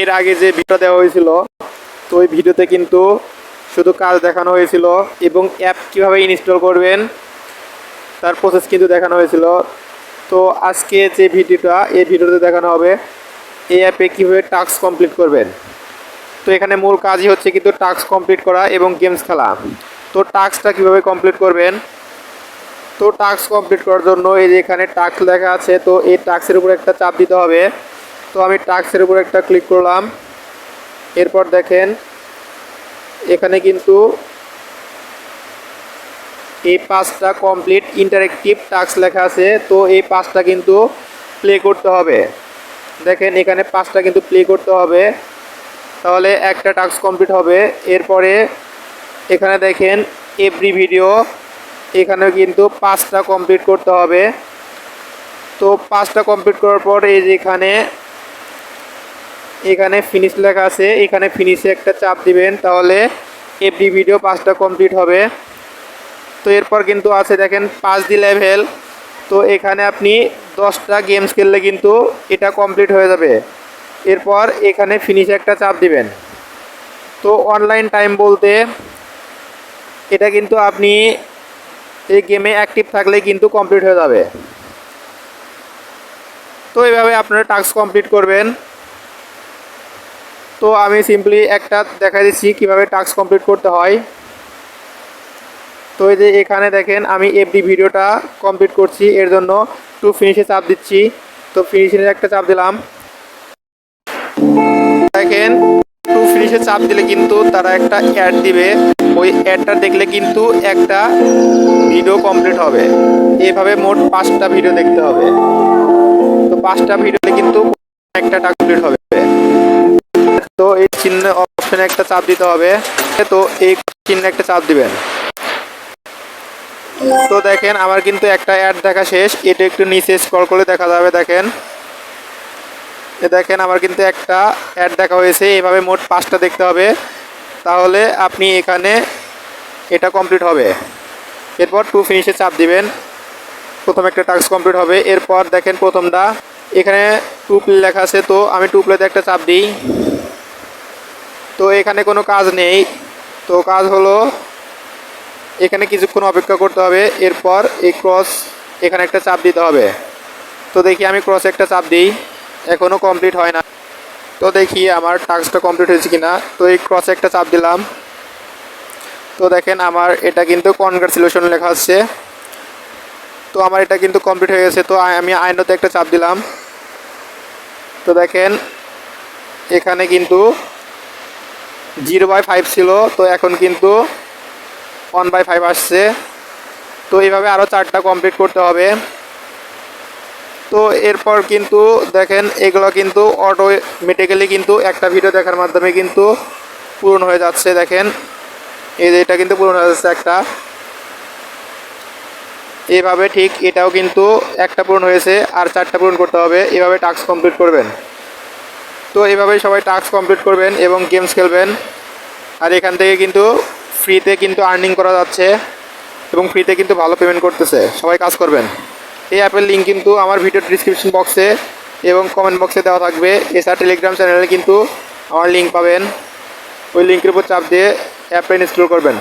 এর আগে যে ভিডিও দেওয়া হয়েছিল, তো ওই ভিডিওতে কিন্তু শুধু কাজ দেখানো হয়েছিল এবং অ্যাপ কীভাবে ইনস্টল করবেন, তার প্রসেস কিন্তু দেখানো হয়েছিল। তো আজকে যে ভিডিওটা, এই ভিডিওতে দেখানো হবে এই অ্যাপে কীভাবে টাস্ক কমপ্লিট করবেন। তো এখানে মূল কাজই হচ্ছে কিন্তু টাস্ক কমপ্লিট করা এবং গেমস খেলা। তো টাস্কটা কীভাবে কমপ্লিট করবেন? তো টাস্ক কমপ্লিট করার জন্য এই যে এখানে টাস্ক লেখা আছে, তো এই টাস্কের উপর একটা চাপ দিতে হবে। তো আমি টাস্কের উপর একটা ক্লিক করলাম। এরপর দেখেন, এখানে কিন্তু এই পাঁচটা কমপ্লিট ইন্টারেক্টিভ টাস্ক লেখা আছে, তো এই পাঁচটা কিন্তু প্লে করতে হবে। দেখেন, এখানে পাঁচটা কিন্তু প্লে করতে হবে। তাহলে একটা টাস্ক কমপ্লিট হবে। এরপরে এখানে দেখেন এভরি ভিডিও এখানেও কিন্তু পাঁচটা কমপ্লিট করতে হবে। তো পাঁচটা কমপ্লিট করার পর এই যে এখানে এখানে ফিনিশ লেখা আছে, এখানে ফিনিশে একটা চাপ দিবেন, তাহলে এভরি ভিডিও পাঁচটা কমপ্লিট হবে। তো এরপর কিন্তু আছে দেখেন পাঁচ দি লেভেল তো এখানে আপনি দশটা গেমস খেললে কিন্তু এটা কমপ্লিট হয়ে যাবে। এরপর এখানে ফিনিশে একটা চাপ দিবেন। তো অনলাইন টাইম বলতে এটা কিন্তু আপনি এই গেমে অ্যাক্টিভ থাকলে কিন্তু কমপ্লিট হয়ে যাবে। তো এইভাবে আপনারা টাস্ক কমপ্লিট করবেন। তো আমি সিম্পলি একটা দেখা দিচ্ছি কীভাবে টাস্ক কমপ্লিট করতে হয়। তো এই যে এখানে দেখেন, আমি এফডি ভিডিওটা কমপ্লিট করছি, এর জন্য টু ফিনিশে চাপ দিচ্ছি। তো ফিনিশে একটা চাপ দিলাম। দেখেন টু ফিনিশে চাপ দিলে কিন্তু তারা একটা অ্যাড দিবে। ওই অ্যাডটা দেখলে কিন্তু একটা ভিডিও কমপ্লিট হবে। এভাবে মোট পাঁচটা ভিডিও দেখতে হবে। তো পাঁচটা ভিডিওতে কিন্তু একটা কমপ্লিট হবে। এই চিহ্ন অপশনে একটা চাপ দিতে হবে। তো এই চিহ্নে একটা চাপ দিবেন। তো দেখেন, আমার কিন্তু একটা অ্যাড দেখা শেষ। এটা একটু নিচে স্ক্রল করলে দেখা যাবে, দেখেন। দেখেন, আমার কিন্তু একটা অ্যাড দেখা হয়েছে। এইভাবে মোট পাঁচটা দেখতে হবে। তাহলে আপনি এখানে এটা কমপ্লিট হবে। এরপর টু ফিনিশে চাপ দিবেন। প্রথম একটা টাস্ক কমপ্লিট হবে। এরপর দেখেন প্রথমটা। এখানে টু প্লে লেখা আছে, তো আমি টু প্লেতে একটা চাপ দিই। তো এখানে কোনো কাজ নেই। তো কাজ হলো, এখানে কিছুক্ষণ অপেক্ষা করতে হবে, এরপর এই ক্রস এখানে একটা চাপ দিতে হবে। তো দেখি আমি ক্রস একটা চাপ দিই এখনও কমপ্লিট হয় না। তো দেখি আমার টাস্কটা কমপ্লিট হয়েছে কি না তো এই ক্রসে একটা চাপ দিলাম। তো দেখেন আমার এটা কিন্তু কনগ্রাচুলেশন লেখা হচ্ছে তো আমার এটা কিন্তু কমপ্লিট হয়ে গেছে, তো আমি আইনতে একটা চাপ দিলাম। তো দেখেন, এখানে কিন্তু জিরো বাই ফাইভ ছিল, তো এখন কিন্তু ওয়ান বাই ফাইভ আসছে। তো এইভাবে আরও চারটা কমপ্লিট করতে হবে। তো এরপর কিন্তু দেখেন, এগুলো কিন্তু অটোমেটিক্যালি কিন্তু একটা ভিডিও দেখার মাধ্যমে কিন্তু পূরণ হয়ে যাচ্ছে, দেখেন। এই যে এটা কিন্তু পূরণ হয়ে যাচ্ছে একটা। এইভাবে ঠিক এটাও কিন্তু একটা পূরণ হয়েছে, আর চারটা পূরণ করতে হবে। এভাবে টাস্ক কমপ্লিট করবেন। তো এইভাবেই সবাই টাস্ক কমপ্লিট করবেন এবং গেমস খেলবেন। আর এখান থেকে কিন্তু ফ্রিতে কিন্তু আর্নিং করা যাচ্ছে এবং ফ্রিতে কিন্তু ভালো পেমেন্ট করতেছে। সবাই কাজ করবেন। এই অ্যাপের লিঙ্ক কিন্তু আমার ভিডিও ডিসক্রিপশন বক্সে এবং কমেন্ট বক্সে দেওয়া থাকবে। এছাড়া টেলিগ্রাম চ্যানেলে কিন্তু আমার লিঙ্ক পাবেন। ওই লিঙ্কের উপর চাপ দিয়ে অ্যাপটা ইনস্টল করবেন।